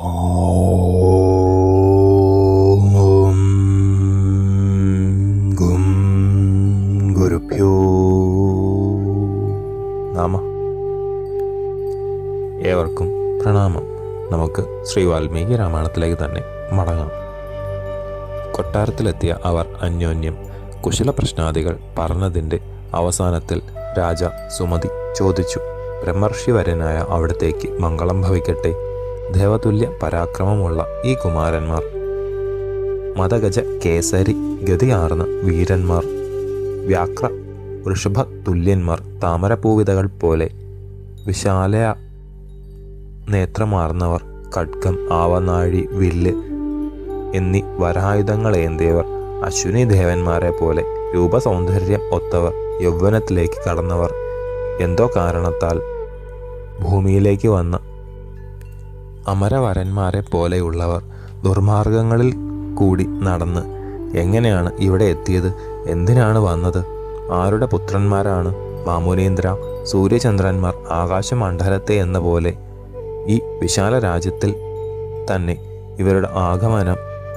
ഗുരുഭ്യോ ഏവർക്കും പ്രണാമം. നമുക്ക് ശ്രീ വാൽമീകി രാമായണത്തിലേക്ക് തന്നെ മടങ്ങാം. കൊട്ടാരത്തിലെത്തിയ അവർ അന്യോന്യം കുശല പ്രശ്നാദികൾ പറഞ്ഞതിന്റെ അവസാനത്തിൽ രാജ സുമതി ചോദിച്ചു ബ്രഹ്മർഷിവരനായ അവിടത്തേക്ക് മംഗളം ഭവിക്കട്ടെ? ദേവതുല്യ പരാക്രമമുള്ള ഈ കുമാരന്മാർ. മതഗജ കേസരി ഗതിയാർന്ന വീരന്മാർ. വ്യാക്ര വൃഷഭ തുല്യന്മാർ താമരപൂവിതകൾ പോലെ വിശാല നേത്രമാർന്നവർ ഖഡ്ഗം ആവനാഴി വില്ല് എന്നീ വരായുധങ്ങളേന്തിയവർ അശ്വിനി ദേവന്മാരെ പോലെ രൂപസൗന്ദര്യം ഒത്തവർ യൗവനത്തിലേക്ക് കടന്നവർ. എന്തോ കാരണത്താൽ ഭൂമിയിലേക്ക് വന്ന അമരവരന്മാരെ പോലെയുള്ളവർ ദുർമാർഗങ്ങളിൽ കൂടി നടന്ന് എങ്ങനെയാണ് ഇവിടെ എത്തിയത്? എന്തിനാണ് വന്നത്? ആരുടെ പുത്രന്മാരാണ്? മാമുനീന്ദ്ര സൂര്യചന്ദ്രന്മാർ ആകാശമണ്ഡലത്തെ എന്ന പോലെ ഈ വിശാല രാജ്യത്തിൽ തന്നെ ഇവരുടെ ആഗമനം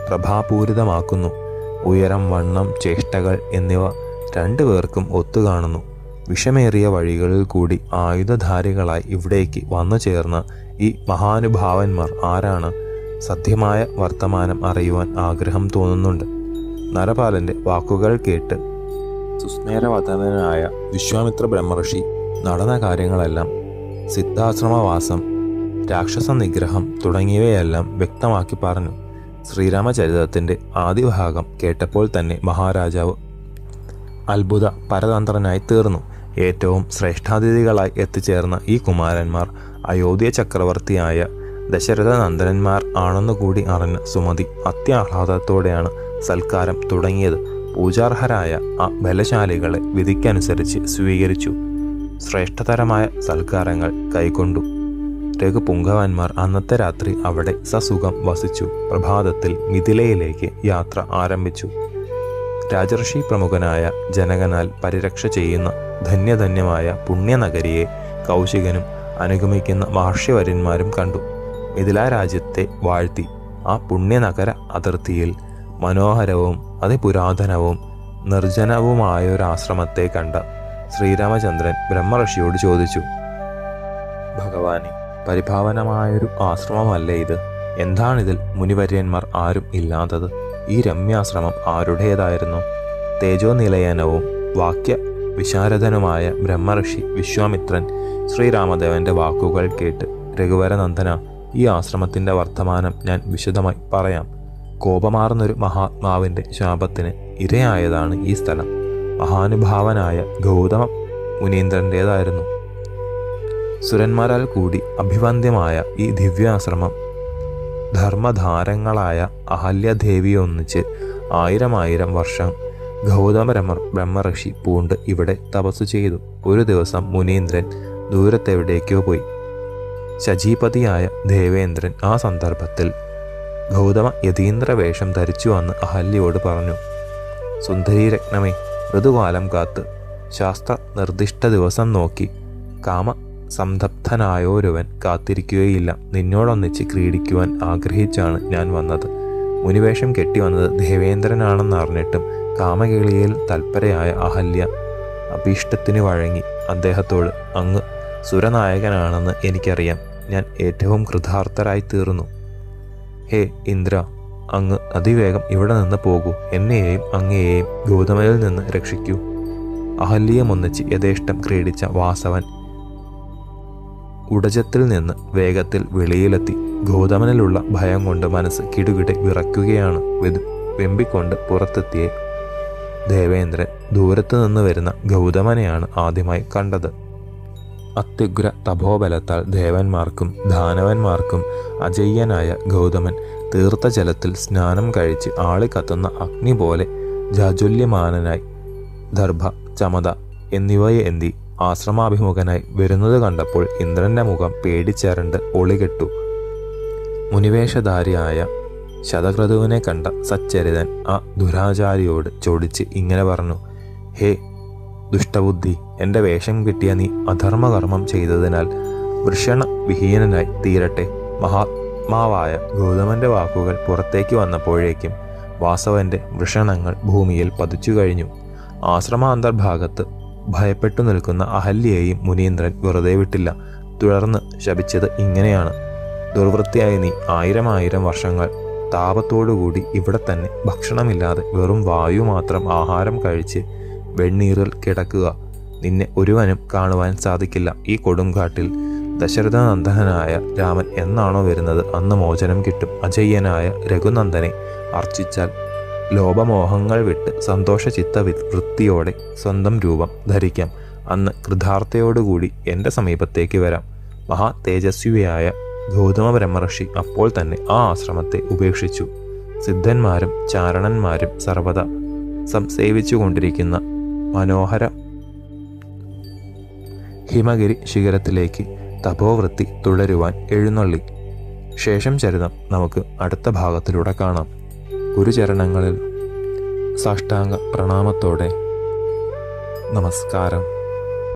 പ്രഭാപൂരിതമാക്കുന്നു. ഉയരം വണ്ണം ചേഷ്ടകൾ എന്നിവ രണ്ടു പേർക്കും ഒത്തുകാണുന്നു. വിഷമേറിയ വഴികളിൽ കൂടി ആയുധധാരികളായി ഇവിടേക്ക് വന്നു ചേർന്ന ഈ മഹാനുഭാവന്മാർ ആരാണ്? സത്യമായ വർത്തമാനം അറിയുവാൻ ആഗ്രഹം തോന്നുന്നുണ്ട്. നരപാലന്റെ വാക്കുകൾ കേട്ട് സുസ്മേരവതനായ വിശ്വാമിത്ര ബ്രഹ്മർഷി നടന്ന കാര്യങ്ങളെല്ലാം സിദ്ധാശ്രമവാസം രാക്ഷസ നിഗ്രഹം തുടങ്ങിയവയെല്ലാം വ്യക്തമാക്കി പറഞ്ഞു. ശ്രീരാമചരിതത്തിന്റെ ആദ്യ ഭാഗം കേട്ടപ്പോൾ തന്നെ മഹാരാജാവ് അത്ഭുത പരതന്ത്രനായി തീർന്നു. ഏറ്റവും ശ്രേഷ്ഠാതിഥികളായി എത്തിച്ചേർന്ന ഈ കുമാരന്മാർ അയോധ്യ ചക്രവർത്തിയായ ദശരഥ നന്ദനന്മാർ ആണെന്നുകൂടി അറിഞ്ഞ സുമതി അത്യാഹ്ലാദത്തോടെയാണ് സൽക്കാരം തുടങ്ങിയത്. പൂജാർഹരായ ആ ബലശാലികളെ വിധിക്കനുസരിച്ച് സ്വീകരിച്ചു. ശ്രേഷ്ഠതരമായ സൽക്കാരങ്ങൾ കൈക്കൊണ്ടു. രഘുപുങ്കവന്മാർ അന്നത്തെ രാത്രി അവിടെ സസുഖം വസിച്ചു. പ്രഭാതത്തിൽ മിഥിലയിലേക്ക് യാത്ര ആരംഭിച്ചു. രാജർഷി പ്രമുഖനായ ജനകനാൽ പരിരക്ഷ ചെയ്യുന്ന ധന്യധന്യമായ പുണ്യനഗരിയെ കൗശികനും അനുഗമിക്കുന്ന മഹർഷിവര്യന്മാരും കണ്ടു. മിഥിലാ രാജ്യത്തെ വാഴ്ത്തി ആ പുണ്യനഗര അതിർത്തിയിൽ മനോഹരവും അതിപുരാതനവും നിർജനവുമായൊരാശ്രമത്തെ കണ്ട ശ്രീരാമചന്ദ്രൻ ബ്രഹ്മർഷിയോട് ചോദിച്ചു ഭഗവാനെ പരിഭാവനമായൊരു ആശ്രമമല്ലേ ഇത്? എന്താണിതിൽ മുനിവര്യന്മാർ ആരും ഇല്ലാത്തത്? ഈ രമ്യാശ്രമം ആരുടേതായിരുന്നു? തേജോനിലയനവും വാക്യ വിശാരദനുമായ ബ്രഹ്മർഷി വിശ്വാമിത്രൻ ശ്രീരാമദേവന്റെ വാക്കുകൾ കേട്ട് രഘുവരനന്ദന ഈ ആശ്രമത്തിന്റെ വർത്തമാനം ഞാൻ വിശദമായി പറയാം. കോപമാർന്നൊരു മഹാത്മാവിന്റെ ശാപത്തിന് ഇരയായതാണ് ഈ സ്ഥലം. മഹാനുഭാവനായ ഗൗതമ മുനീന്ദ്രന്റേതായിരുന്നു സുരന്മാരാൽ കൂടി അഭിവന്ദ്യമായ ഈ ദിവ്യാശ്രമം ധർമ്മധാരങ്ങളായ അഹല്യദേവി ഒന്നിച്ച് ആയിരം ആയിരം വർഷം ഗൗതമ ബ്രഹ്മ ബ്രഹ്മഋഷി പൂണ്ട് ഇവിടെ തപസ്സു ചെയ്തു. ഒരു ദിവസം മുനീന്ദ്രൻ ദൂരത്തെവിടേക്കോ പോയി. ശചീപതിയായ ദേവേന്ദ്രൻ ആ സന്ദർഭത്തിൽ ഗൗതമ യതീന്ദ്ര വേഷം ധരിച്ചു വന്ന് അഹല്യയോട് പറഞ്ഞു. സുന്ദരീ രത്നമേ ഋതുകാലം കാത്ത് ശാസ്ത്ര നിർദ്ദിഷ്ട ദിവസം നോക്കി കാമ സംതപ്തനായോരുവൻ കാത്തിരിക്കുകയില്ല. നിന്നോടൊന്നിച്ച് ക്രീഡിക്കുവാൻ ആഗ്രഹിച്ചാണ് ഞാൻ വന്നത്. മുനിവേഷം കെട്ടി വന്നത് ദേവേന്ദ്രനാണെന്ന് അറിഞ്ഞിട്ടും കാമകേളിയിൽ തൽപരയായ അഹല്യ അഭീഷ്ടത്തിന് വഴങ്ങി അദ്ദേഹത്തോട് അങ്ങ് സുരനായകനാണെന്ന് എനിക്കറിയാം. ഞാൻ ഏറ്റവും കൃതാർത്ഥരായി തീർന്നു ഹേ ഇന്ദ്ര അങ്ങ് അതിവേഗം ഇവിടെ നിന്ന് പോകൂ. എന്നെയും അങ്ങയെയും ഗൗതമനിൽ നിന്ന് രക്ഷിക്കൂ അഹല്യമൊന്നിച്ച് യഥേഷ്ടം ക്രീഡിച്ച വാസവൻ ഉടജത്തിൽ നിന്ന് വേഗത്തിൽ വെളിയിലെത്തി. ഗൗതമനിലുള്ള ഭയം കൊണ്ട് മനസ്സ് കിടുകിടെ വിറയ്ക്കുകയാണ്. വെമ്പിക്കൊണ്ട് പുറത്തെത്തിയ ദേവേന്ദ്രൻ ദൂരത്തു നിന്ന് വരുന്ന ഗൗതമനെയാണ് ആദ്യമായി കണ്ടത്. അത്യുഗ്ര തപോബലത്താൽ ദേവന്മാർക്കും ദാനവന്മാർക്കും അജയ്യനായ ഗൗതമൻ തീർത്ത ജലത്തിൽ സ്നാനം കഴിച്ച് ആളി കത്തുന്ന അഗ്നി പോലെ ജാജുല്യമാനനായി ദർഭ ചമത എന്നിവയെ എന്തി ആശ്രമാഭിമുഖനായി വരുന്നത് കണ്ടപ്പോൾ ഇന്ദ്രന്റെ മുഖം പേടിച്ചേരണ്ട് ഒളികെട്ടു. മുനിവേഷധാരിയായ ശതക്രതുവിനെ കണ്ട സച്ചരിതൻ ആ ദുരാചാരിയോട് ചോദിച്ച് ഇങ്ങനെ പറഞ്ഞു ഹേ ദുഷ്ടബുദ്ധി എന്റെ വേഷം കിട്ടിയ നീ അധർമ്മകർമ്മം ചെയ്തതിനാൽ വൃഷണ വിഹീനനായി തീരട്ടെ. മഹാത്മാവായ ഗൗതമന്റെ വാക്കുകൾ പുറത്തേക്ക് വന്നപ്പോഴേക്കും വാസവന്റെ വൃഷണങ്ങൾ ഭൂമിയിൽ പതിച്ചു കഴിഞ്ഞു. ആശ്രമാന്തർഭാഗത്ത് ഭയപ്പെട്ടു നിൽക്കുന്ന അഹല്യയെയും മുനീന്ദ്രൻ വെറുതെ വിട്ടില്ല. തുടർന്ന് ശപിച്ചത് ഇങ്ങനെയാണ്. ദുർവൃത്തിയായി നീ ആയിരം ആയിരം വർഷങ്ങൾ താപത്തോടുകൂടി ഇവിടെ തന്നെ ഭക്ഷണമില്ലാതെ വെറും വായു മാത്രം ആഹാരം കഴിച്ച് വെണ്ണീറിൽ കിടക്കുക. നിന്നെ ഒരുവനും കാണുവാൻ സാധിക്കില്ല. ഈ കൊടുങ്കാട്ടിൽ ദശരഥനന്ദനായ രാമൻ എന്നാണോ വരുന്നത്? അന്ന് മോചനം കിട്ടും. അജയ്യനായ രഘുനന്ദനെ അർച്ചിച്ചാൽ ലോപമോഹങ്ങൾ വിട്ട് സന്തോഷചിത്ത വൃത്തിയോടെ സ്വന്തം രൂപം ധരിക്കാം. അന്ന് കൃതാർത്ഥയോടുകൂടി എന്റെ സമീപത്തേക്ക് വരാം. മഹാ തേജസ്വിയായ ഗൗതമ ബ്രഹ്മർഷി അപ്പോൾ തന്നെ ആ ആശ്രമത്തെ ഉപേക്ഷിച്ചു. സിദ്ധന്മാരും ചാരണന്മാരും സർവദാ സംസേവിച്ചുകൊണ്ടിരിക്കുന്ന മനോഹര ഹിമഗിരി ശിഖരത്തിലേക്ക് തപോവൃത്തി തുടരുവാൻ എഴുന്നള്ളി. ശേഷം ചരിതം നമുക്ക് അടുത്ത ഭാഗത്തിലൂടെ കാണാം. ഗുരുചരണങ്ങളിൽ സാഷ്ടാംഗ പ്രണാമത്തോടെ നമസ്കാരം.